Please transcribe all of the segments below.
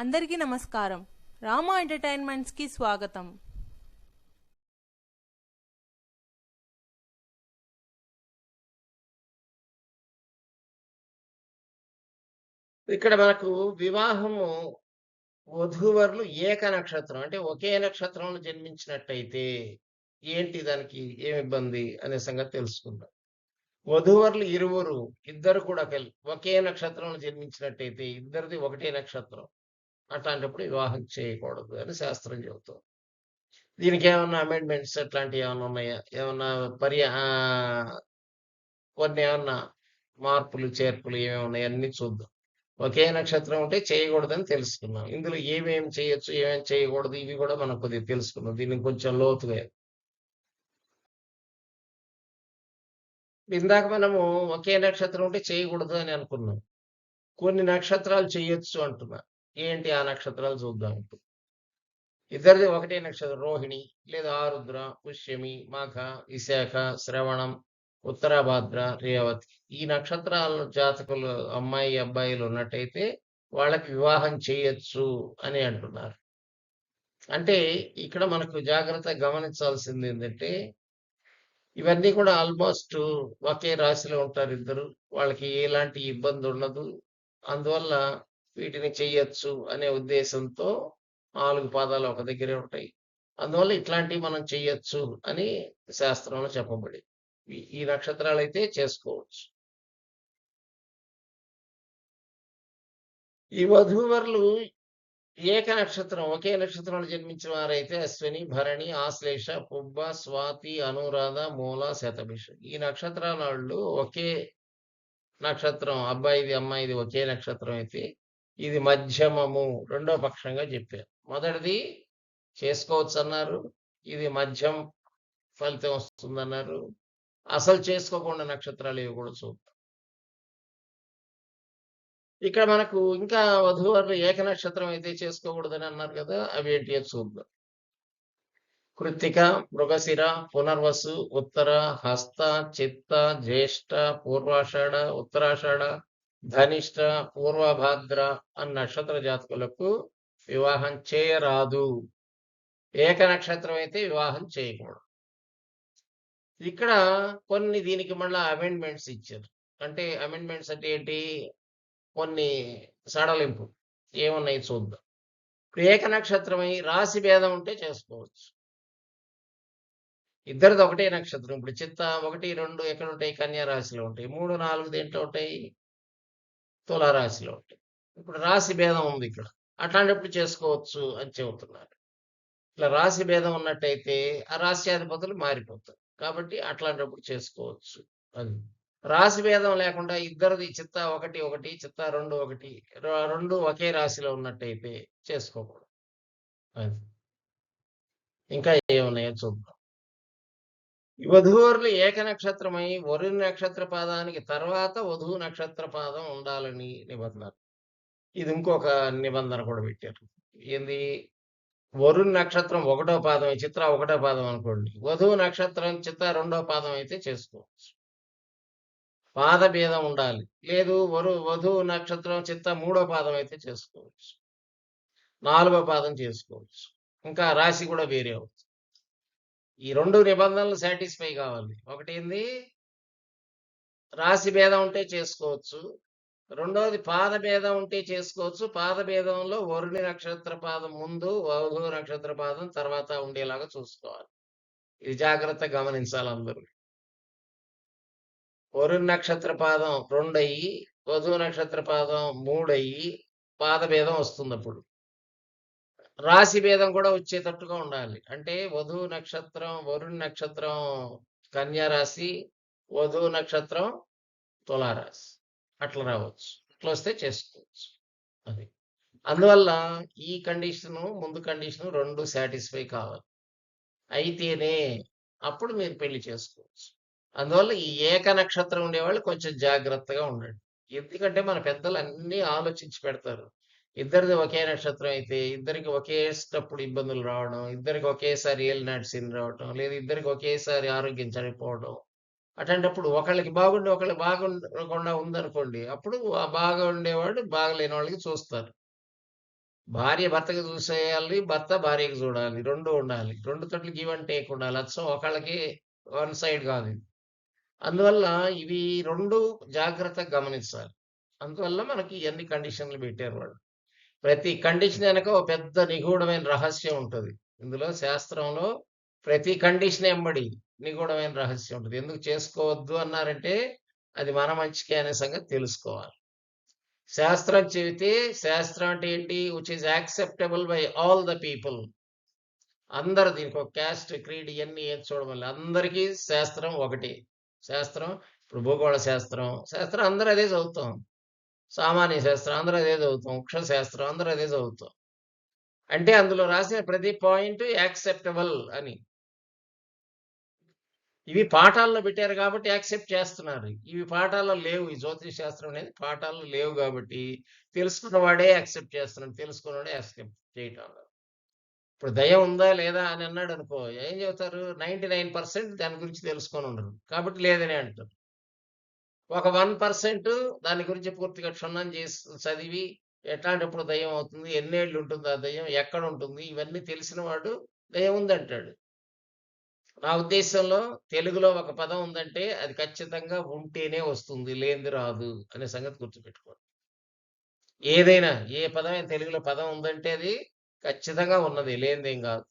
అందరికీ నమస్కారం. రామా ఎంటర్టైన్మెంట్స్కి స్వాగతం. ఇక్కడ మనకు వివాహము వధూవరులు ఏక నక్షత్రం అంటే ఒకే నక్షత్రంలో జన్మించినట్టయితే ఏంటి దానికి ఏమి ఇబ్బంది అనే సంగతి తెలుసుకుందాం. వధూవరులు ఇరువురు ఇద్దరు కూడా కలి ఒకే నక్షత్రంలో జన్మించినట్టయితే ఇద్దరిది ఒకటే నక్షత్రం. అట్లాంటప్పుడు వివాహం చేయకూడదు అని శాస్త్రం చెబుతుంది దీనికి ఏమన్నా అమెండ్మెంట్స్ అట్లాంటివి ఏమైనా ఉన్నాయా? ఏమన్నా పర్యా కొన్ని ఏమన్నా మార్పులు చేర్పులు ఏమేమి ఉన్నాయి అన్ని చూద్దాం. ఒకే నక్షత్రం ఉంటే చేయకూడదని తెలుసుకున్నాం. ఇందులో ఏమేమి చేయొచ్చు ఏమేమి చేయకూడదు ఇవి కూడా మనం కొద్దిగా తెలుసుకున్నాం. దీన్ని కొంచెం లోతుగా ఇందాక మనము ఒకే నక్షత్రం ఉంటే చేయకూడదు అని అనుకున్నాం. కొన్ని నక్షత్రాలు చేయొచ్చు అంటున్నా. ఏంటి ఆ నక్షత్రాలు చూద్దాం ఇప్పుడు. ఇద్దరిది ఒకటే నక్షత్రం రోహిణి లేదా ఆరుద్ర పుష్యమి మాఘ విశాఖ శ్రవణం ఉత్తరాభాద్ర రేవతి. ఈ నక్షత్రాల జాతకులు అమ్మాయి అబ్బాయిలు ఉన్నట్టయితే వాళ్ళకి వివాహం చేయొచ్చు అని అంటున్నారు. అంటే ఇక్కడ మనకు జాగ్రత్త గమనించాల్సింది ఏంటంటే ఇవన్నీ కూడా ఆల్మోస్ట్ ఒకే రాశిలో ఉంటారు ఇద్దరు. వాళ్ళకి ఎలాంటి ఇబ్బంది ఉండదు అందువల్ల వీటిని చెయ్యొచ్చు అనే ఉద్దేశంతో నాలుగు పాదాలు ఒక దగ్గరే ఉంటాయి. అందువల్ల ఇట్లాంటివి మనం చెయ్యొచ్చు అని శాస్త్రంలో చెప్పబడి ఈ- ఈ నక్షత్రాలు అయితే చేసుకోవచ్చు. ఈ వధూవరులు ఏక నక్షత్రం ఒకే నక్షత్రంలో జన్మించిన వారైతే అశ్విని భరణి ఆశ్లేష పుబ్బ స్వాతి అనురాధ మూల శతభిష. ఈ నక్షత్రాల వాళ్ళు ఒకే నక్షత్రం అబ్బాయిది అమ్మాయిది ఒకే నక్షత్రం అయితే ఇది మధ్యమము రెండో పక్షంగా చెప్పారు. మొదటిది చేసుకోవచ్చు అన్నారు ఇది మధ్యం ఫలితం వస్తుందన్నారు. అసలు చేసుకోకుండా నక్షత్రాలు ఇవి కూడా చూద్దాం. ఇక్కడ మనకు ఇంకా వధూవరులు ఏక నక్షత్రం అయితే చేసుకోకూడదని అన్నారు కదా అవి ఏంటి చూద్దాం. కృత్తిక మృగశిర పునర్వసు ఉత్తర హస్త చిత్త జ్యేష్ఠ పూర్వాషాఢ ఉత్తరాషాఢ ధనిష్ట పూర్వభాద్ర అన్న నక్షత్ర జాతకులకు వివాహం చేయరాదు. ఏక నక్షత్రం అయితే వివాహం చేయకూడదు. ఇక్కడ కొన్ని దీనికి మళ్ళీ అమెండ్మెంట్స్ ఇచ్చారు. అంటే అమెండ్మెంట్స్ అంటే ఏంటి? కొన్ని సడలింపు. ఏమున్నాయి చూద్దాం. ఇప్పుడు ఏక నక్షత్రమై రాశి భేదం ఉంటే చేసుకోవచ్చు. ఇద్దరిది ఒకటే నక్షత్రం. ఇప్పుడు చిత్త ఒకటి రెండు ఎక్కడ ఉంటాయి కన్యా రాశిలో ఉంటాయి. మూడు నాలుగు దేంట్లో ఉంటాయి? తులా రాశిలో ఉంటాయి. ఇప్పుడు రాశి భేదం ఉంది ఇక్కడ. అట్లాంటప్పుడు చేసుకోవచ్చు అని చెబుతున్నారు. ఇట్లా రాశి భేదం ఉన్నట్టయితే ఆ రాశ్యాధిపతులు మారిపోతారు. కాబట్టి అట్లాంటప్పుడు చేసుకోవచ్చు అది రాశి భేదం లేకుండా ఇద్దరిది చిత్త ఒకటి ఒకటి చిత్త రెండు ఒకటి రెండు ఒకే రాశిలో ఉన్నట్టయితే చేసుకోకూడదు. అది. ఇంకా ఏమున్నాయో చూద్దాం. వధూవరులు ఏక నక్షత్రమై వరుణ్ నక్షత్ర పాదానికి తర్వాత వధువు నక్షత్ర పాదం ఉండాలని నిబంధన. ఇది ఇంకొక నిబంధన కూడా పెట్టారు. ఏంది? వరుణ్ నక్షత్రం ఒకటో పాదం చిత్ర ఒకటో పాదం అనుకోండి. వధువు నక్షత్రం చిత్త రెండో పాదం అయితే చేసుకోవచ్చు. పాద భేదం ఉండాలి. లేదు వరు వధువు నక్షత్రం చిత్త మూడో పాదం అయితే చేసుకోవచ్చు. నాలుగో పాదం చేసుకోవచ్చు. ఇంకా రాశి కూడా వేరే అవుతుంది. ఈ రెండు నిబంధనలు సాటిస్ఫై కావాలి. ఒకటి ఏంది? రాశి భేదం ఉంటే చేసుకోవచ్చు. రెండవది పాద భేదం ఉంటే చేసుకోవచ్చు. పాద భేదంలో వరుణి నక్షత్ర పాదం ముందు వధు నక్షత్ర పాదం తర్వాత ఉండేలాగా చూసుకోవాలి. ఇది జాగ్రత్త గమనించాలి అందరూ. వరుణ్ నక్షత్ర పాదం రెండయ్యి వధువు నక్షత్ర పాదం మూడయ్యి పాద భేదం వస్తుంది అప్పుడు. రాశి భేదం కూడా వచ్చేటట్టుగా ఉండాలి. అంటే వధువు నక్షత్రం వరుణ్ నక్షత్రం కన్యా రాశి వధువు నక్షత్రం తులారాశి. అట్లా రావచ్చు. అట్లా వస్తే చేసుకోవచ్చు. అది. అందువల్ల ఈ కండిషను ముందు కండిషన్ రెండు సాటిస్ఫై కావాలి. అయితేనే అప్పుడు మీరు పెళ్ళి చేసుకోవచ్చు. అందువల్ల ఈ ఏక నక్షత్రం ఉండేవాళ్ళు కొంచెం జాగ్రత్తగా ఉండండి. ఎందుకంటే మన పెద్దలు అన్ని ఆలోచించి పెడతారు. ఇద్దరిది ఒకే నక్షత్రం అయితే ఇద్దరికి ఒకేటప్పుడు ఇబ్బందులు రావడం ఇద్దరికి ఒకేసారి ఏలినాటి సీన్ రావడం లేదా ఇద్దరికి ఒకేసారి ఆరోగ్యం చనిపోవడం అట్లాంటప్పుడు ఒకళ్ళకి బాగుండి ఒకళ్ళకి బాగుండకుండా ఉందనుకోండి అప్పుడు ఆ బాగా ఉండేవాడు బాగలేని వాళ్ళకి చూస్తారు భార్య భర్తకి చూసేయాలి. భర్త భార్యకి చూడాలి. రెండు ఉండాలి. 2 తోటి గివ్ అండ్ టేక్ ఉండాలి. అచ్చం ఒకళ్ళకి వన్ సైడ్ కాదు ఇది. అందువల్ల ఇవి రెండు జాగ్రత్తగా గమనించాలి. అందువల్ల మనకి ఇవన్నీ కండిషన్‌లు పెట్టారు వాళ్ళు. ప్రతి కండిషన్ వెనక ఒక పెద్ద నిగూఢమైన రహస్యం ఉంటుంది ఇందులో శాస్త్రంలో ప్రతి కండిషన్ ఎంబడి నిగూఢమైన రహస్యం ఉంటుంది ఎందుకు చేసుకోవద్దు అన్నారంటే అది మన మంచికే అనే సంగతి తెలుసుకోవాలి. శాస్త్రం చెబితే శాస్త్రం అంటే ఏంటి? Which is acceptable by all the people. అందరు దీనికి ఒక క్యాస్ట్, క్రీడ్ ఇవన్నీ ఏం చూడమని అందరికీ శాస్త్రం ఒకటి శాస్త్రం ఇప్పుడు భూగోళ శాస్త్రం, శాస్త్రం అందరూ అదే చదువుతాం. సామాన్య శాస్త్రం అందరూ అదే చదువుతాం. వృక్ష శాస్త్రం అందరూ అదే చదువుతాం. అంటే అందులో రాసిన ప్రతి పాయింట్ యాక్సెప్టబుల్ అని. ఇవి పాఠాల్లో పెట్టారు కాబట్టి యాక్సెప్ట్ చేస్తున్నారు. ఇవి పాఠాల్లో లేవు. ఈ జ్యోతిష్ శాస్త్రం అనేది పాఠాల్లో లేవు కాబట్టి తెలుసుకున్నవాడే యాక్సెప్ట్ చేస్తున్నాడు. తెలుసుకున్నవాడే యాక్సెప్ట్ చేయటం ఇప్పుడు దయ ఉందా లేదా అని అన్నాడు అనుకో ఏం చెబుతారు? 99% దాని గురించి తెలుసుకొని ఉండరు. కాబట్టి లేదని అంటారు. ఒక వన్ పర్సెంట్ దాని గురించి పూర్తిగా క్షుణ్ణం చేసి చదివి ఎట్లాంటప్పుడు దయ్యం అవుతుంది? ఎన్నేళ్ళు ఉంటుంది ఆ దయ్యం? ఎక్కడ ఉంటుంది? ఇవన్నీ తెలిసిన వాడు దయ్యం ఉందంటాడు. నా ఉద్దేశంలో తెలుగులో ఒక పదం ఉందంటే అది ఖచ్చితంగా ఉంటేనే వస్తుంది. లేనిది రాదు అనే సంగతి గుర్తుపెట్టుకోండి. ఏదైనా ఏ పదమైన తెలుగులో పదం ఉందంటే అది ఖచ్చితంగా ఉన్నది. లేనిదేం కాదు.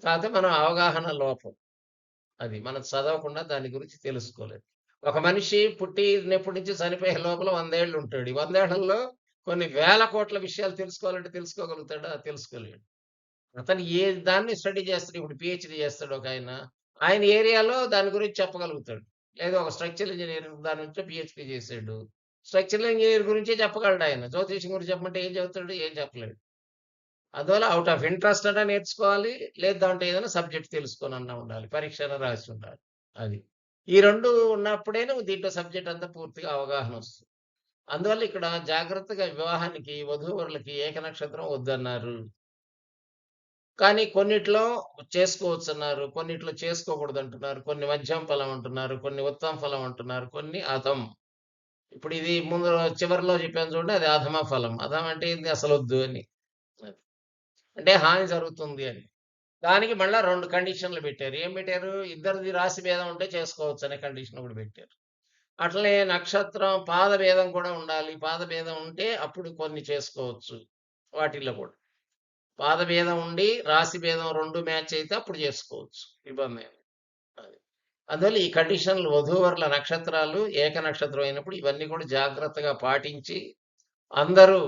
కాకపోతే మనం అవగాహన లోపం. అది. మనం చదవకుండా దాని గురించి తెలుసుకోలేదు. ఒక మనిషి పుట్టినప్పటి నుంచి చనిపోయే లోపల వందేళ్ళు ఉంటాడు. ఈ 100 ఏళ్ళలో కొన్ని వేల కోట్ల విషయాలు తెలుసుకోవాలంటే తెలుసుకోగలుగుతాడా? తెలుసుకోలేడు. అతను ఏ దాన్ని స్టడీ చేస్తాడు. ఇప్పుడు పిహెచ్డి చేస్తాడు ఒక ఆయన ఆయన ఏరియాలో దాని గురించి చెప్పగలుగుతాడు. లేదా ఒక స్ట్రక్చరల్ ఇంజనీర్ దాని నుంచి పిహెచ్డి చేశాడు స్ట్రక్చరల్ ఇంజనీర్ గురించే చెప్పగలడు ఆయన. జ్యోతిష్యం గురించి చెప్పమంటే ఏం చెబుతాడు? ఏం చెప్పలేడు. అందువల్ల అవుట్ ఆఫ్ ఇంట్రెస్ట్ అన్నా నేర్చుకోవాలి. లేదు దాంట్లో ఏదైనా సబ్జెక్ట్ తెలుసుకొని అన్న ఉండాలి. పరీక్ష రాసి ఉండాలి. అది. ఈ రెండు ఉన్నప్పుడే నువ్వు దీంట్లో సబ్జెక్ట్ అంతా పూర్తిగా అవగాహన వస్తుంది. అందువల్ల ఇక్కడ జాగ్రత్తగా వివాహానికి వధూవరులకి ఏక నక్షత్రం వద్దన్నారు. కానీ కొన్నిట్లో చేసుకోవచ్చు అన్నారు కొన్నిట్లో చేసుకోకూడదు అంటున్నారు కొన్ని మధ్యమ ఫలం అంటున్నారు. కొన్ని ఉత్తమ ఫలం అంటున్నారు. కొన్ని అధం. ఇప్పుడు ఇది ముందు చివరిలో చెప్పాను చూడండి అది అధమ ఫలం. అధం అంటే ఏంది? వద్దు అని. అంటే హాని జరుగుతుంది అని. దానికి మళ్ళీ రెండు కండిషన్‌లు పెట్టారు. ఏం పెట్టారు? ఇద్దరిది రాశి భేదం ఉంటే చేసుకోవచ్చు అనే కండిషన్ కూడా పెట్టారు. అట్లనే నక్షత్రం పాద భేదం కూడా ఉండాలి. పాద భేదం ఉంటే అప్పుడు కొన్ని చేసుకోవచ్చు. వాటిల్లో కూడా. పాద భేదం ఉండి రాశి భేదం రెండు మ్యాచ్ అయితే అప్పుడు చేసుకోవచ్చు. ఇబ్బంది అది. అందువల్ల ఈ కండిషన్‌లు వధూవరుల నక్షత్రాలు ఏక నక్షత్రం అయినప్పుడు ఇవన్నీ కూడా జాగ్రత్తగా పాటించి అందరూ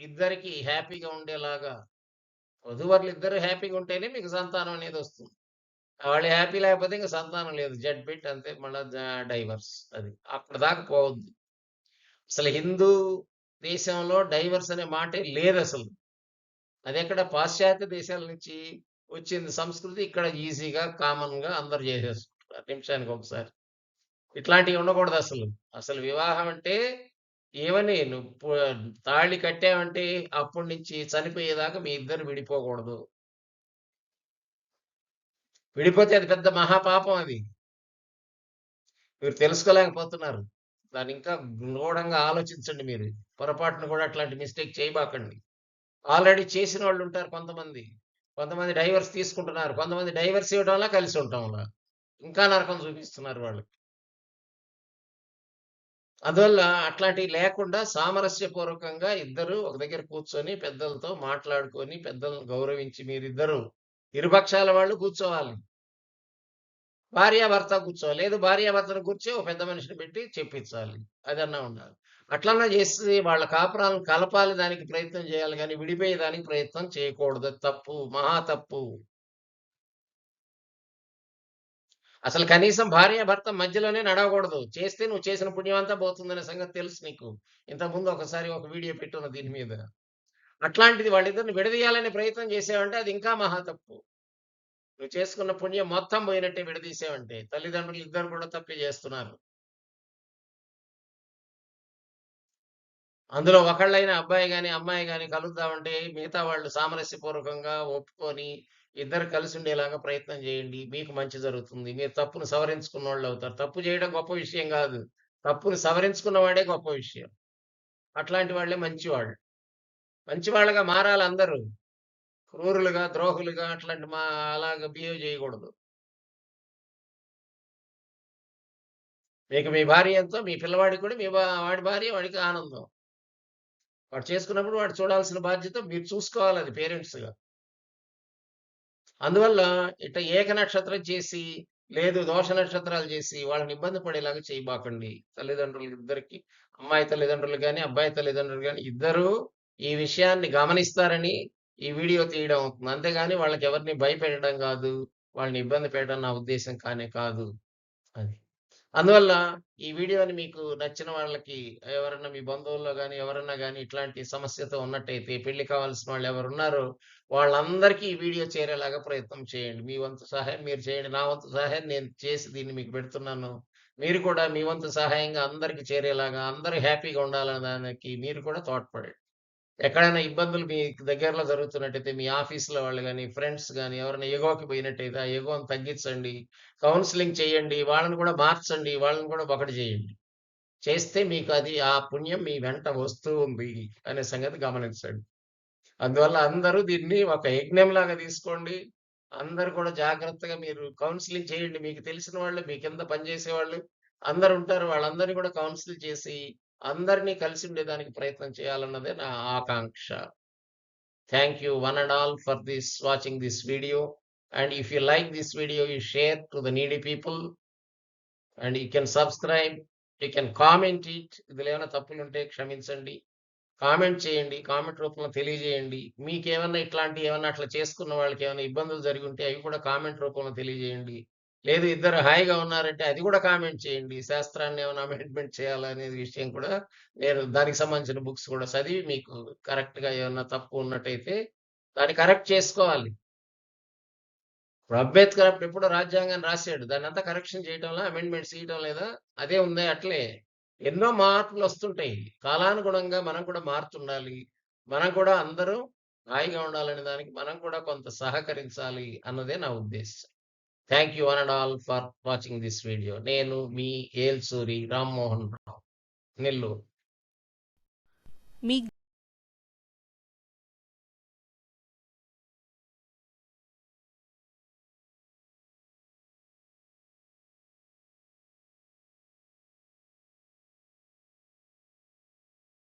ఇద్దరికి హ్యాపీగా ఉండేలాగా వధువర్లు ఇద్దరు హ్యాపీగా ఉంటేనే మీకు సంతానం అనేది వస్తుంది. వాళ్ళు హ్యాపీ లేకపోతే ఇంక సంతానం లేదు. జడ్ బిట్ అంతే మళ్ళీ డైవర్స్ అది. అక్కడ దాకా పోవద్దు. అసలు హిందూ దేశంలో డైవర్స్ అనే మాటే లేదు అసలు అది ఎక్కడ పాశ్చాత్య దేశాల నుంచి వచ్చింది సంస్కృతి. ఇక్కడ ఈజీగా కామన్‌గా అందరూ చేసేసుకుంటారు నిమిషానికి ఒకసారి. ఇట్లాంటివి ఉండకూడదు అసలు అసలు వివాహం అంటే ఏమని నువ్వు తాళి కట్టావంటే అప్పటి నుంచి చనిపోయేదాకా మీ ఇద్దరు విడిపోకూడదు. విడిపోతే అది పెద్ద మహాపాపం అది. మీరు తెలుసుకోలేకపోతున్నారు. దాన్ని ఇంకా గూఢంగా ఆలోచించండి మీరు. పొరపాటున కూడా అట్లాంటి మిస్టేక్ చేయబాకండి. ఆల్రెడీ చేసిన వాళ్ళు ఉంటారు కొంతమంది. కొంతమంది డైవర్స్ తీసుకుంటున్నారు. కొంతమంది డైవర్స్ ఇవ్వడం వల్ల కలిసి ఉండటం వల్ల. ఇంకా నరకం చూపిస్తున్నారు వాళ్ళకి. అందువల్ల అట్లాంటివి లేకుండా సామరస్యపూర్వకంగా ఇద్దరు ఒక దగ్గర కూర్చొని పెద్దలతో మాట్లాడుకొని పెద్దలను గౌరవించి మీరిద్దరూ ఇరుపక్షాల వాళ్ళు కూర్చోవాలి. భార్యాభర్త కూర్చోవాలి. లేదు భార్యాభర్తను కూర్చి ఒక పెద్ద మనిషిని పెట్టి చెప్పించాలి. అదన్నా ఉండాలి. అట్లన్నా చేసి వాళ్ళ కాపురాలను కలపాలి దానికి ప్రయత్నం చేయాలి గానీ విడిపోయేదానికి ప్రయత్నం చేయకూడదు. తప్పు. మహా తప్పు. అసలు కనీసం భార్య భర్త మధ్యలోనే నడవకూడదు. చేస్తే నువ్వు చేసిన పుణ్యం అంతా పోతుందనే సంగతి తెలుసు నీకు. ఇంతకుముందు ఒకసారి ఒక వీడియో పెట్టున్న దీని మీద. అట్లాంటిది వాళ్ళిద్దరిని విడదీయాలనే ప్రయత్నం చేసావంటే అది ఇంకా మహా తప్పు. నువ్వు చేసుకున్న పుణ్యం మొత్తం పోయినట్టే విడదీసావంటే. తల్లిదండ్రులు ఇద్దరు కూడా తప్పి చేస్తున్నారు. అందులో ఒకళ్ళైన అబ్బాయి కానీ అమ్మాయి కానీ కలుద్దామంటే మిగతా వాళ్ళు సామరస్యపూర్వకంగా ఒప్పుకొని ఇద్దరు కలిసి ఉండేలాగా ప్రయత్నం చేయండి. మీకు మంచి జరుగుతుంది. మీరు తప్పును సవరించుకున్న వాళ్ళు అవుతారు తప్పు చేయడం గొప్ప విషయం కాదు తప్పును సవరించుకున్న వాడే గొప్ప విషయం. అట్లాంటి వాళ్ళే మంచివాళ్ళు. మంచి వాళ్ళగా మారాలి అందరూ క్రూరులుగా ద్రోహులుగా అట్లాంటి మా అలాగ బిహేవ్ చేయకూడదు మీకు మీ భార్య ఎంతో మీ పిల్లవాడికి కూడా మీ వాడి భార్య వాడికి ఆనందం వాడు చేసుకున్నప్పుడు వాడు చూడాల్సిన బాధ్యత మీరు చూసుకోవాలి అది పేరెంట్స్గా అందువల్ల ఇట్లా ఏక నక్షత్రం చేసి లేదు దోష నక్షత్రాలు చేసి వాళ్ళని ఇబ్బంది పడేలాగా చేయబాకండి. తల్లిదండ్రులు ఇద్దరికి అమ్మాయి తల్లిదండ్రులు కానీ అబ్బాయి తల్లిదండ్రులు కానీ ఇద్దరు ఈ విషయాన్ని గమనిస్తారని ఈ వీడియో తీయడం అవుతుంది. అంతేగాని వాళ్ళకి ఎవరిని భయపెట్టడం కాదు వాళ్ళని ఇబ్బంది పెట్టడం నా ఉద్దేశం కానే కాదు. అది. అందువల్ల ఈ వీడియోని మీకు నచ్చిన వాళ్ళకి ఎవరన్నా మీ బంధువుల్లో కానీ ఎవరన్నా కానీ ఇట్లాంటి సమస్యతో ఉన్నట్టయితే పెళ్ళి కావాల్సిన వాళ్ళు ఎవరు ఉన్నారో వాళ్ళందరికీ ఈ వీడియో చేరేలాగా ప్రయత్నం చేయండి. మీ వంతు సహాయం మీరు చేయండి. నా వంతు సహాయం నేను చేసి దీన్ని మీకు పెడుతున్నాను. మీరు కూడా మీ వంతు సహాయంగా అందరికి చేరేలాగా అందరూ హ్యాపీగా ఉండాలనే దానికి మీరు కూడా తోడ్పడండి. ఎక్కడైనా ఇబ్బందులు మీ దగ్గరలో జరుగుతున్నట్టయితే మీ ఆఫీస్లో వాళ్ళు కానీ ఫ్రెండ్స్ కానీ ఎవరైనా ఎగోకి పోయినట్టయితే ఆ ఎగోని తగ్గించండి కౌన్సిలింగ్ చేయండి వాళ్ళని కూడా మార్చండి వాళ్ళని కూడా ఒకటి చేయండి. చేస్తే మీకు అది ఆ పుణ్యం మీ వెంట వస్తూ ఉంది అనే సంగతి గమనించండి. అందువల్ల అందరూ దీన్ని ఒక యజ్ఞంలాగా తీసుకోండి. అందరు కూడా జాగ్రత్తగా మీరు కౌన్సిలింగ్ చేయండి. మీకు తెలిసిన వాళ్ళు మీ కింద పనిచేసే వాళ్ళు అందరు ఉంటారు. వాళ్ళందరినీ కూడా కౌన్సిల్ చేసి అందరినీ కలిసి ఉండేదానికి ప్రయత్నం చేయాలన్నదే నా ఆకాంక్ష. Thank you one and all for this watching this video and if you like this video you share to the needy people and you can subscribe you can comment it ఇందులో ఏమైనా తప్పులు ఉంటే క్షమించండి. కామెంట్ చేయండి comment రూపంలో తెలియజేయండి. మీకు ఏమైనా ఇట్లాంటి ఏమన్నా అట్లా చేసుకున్న వాళ్ళకి ఏమైనా ఇబ్బందులు జరిగి ఉంటే అవి కూడా కామెంట్ రూపంలో తెలియజేయండి. లేదు ఇద్దరు హాయిగా ఉన్నారంటే అది కూడా కామెంట్ చేయండి. శాస్త్రాన్ని ఏమైనా అమెండ్మెంట్ చేయాలనే విషయం కూడా నేను దానికి సంబంధించిన బుక్స్ కూడా చదివి మీకు కరెక్ట్గా తప్పు ఉన్నట్టయితే దాన్ని కరెక్ట్ చేసుకోవాలి. ఇప్పుడు అంబేద్కర్ అప్పుడు ఎప్పుడో రాజ్యాంగాన్ని రాశాడు. దాన్ని అంతా కరెక్షన్ చేయడంలో అమెండ్మెంట్స్ చేయటం లేదా? అదే ఉంది అట్లే. ఎన్నో మార్పులు వస్తుంటాయి. కాలానుగుణంగా మనం కూడా మారుతుండాలి. మనం కూడా అందరూ హాయిగా ఉండాలనే దానికి మనం కూడా కొంత సహకరించాలి అన్నదే నా ఉద్దేశం thank you one and all for watching this video నేను మీ ఏల్సూరి రామ్మోహన్ రావు నెల్లూరు. మీ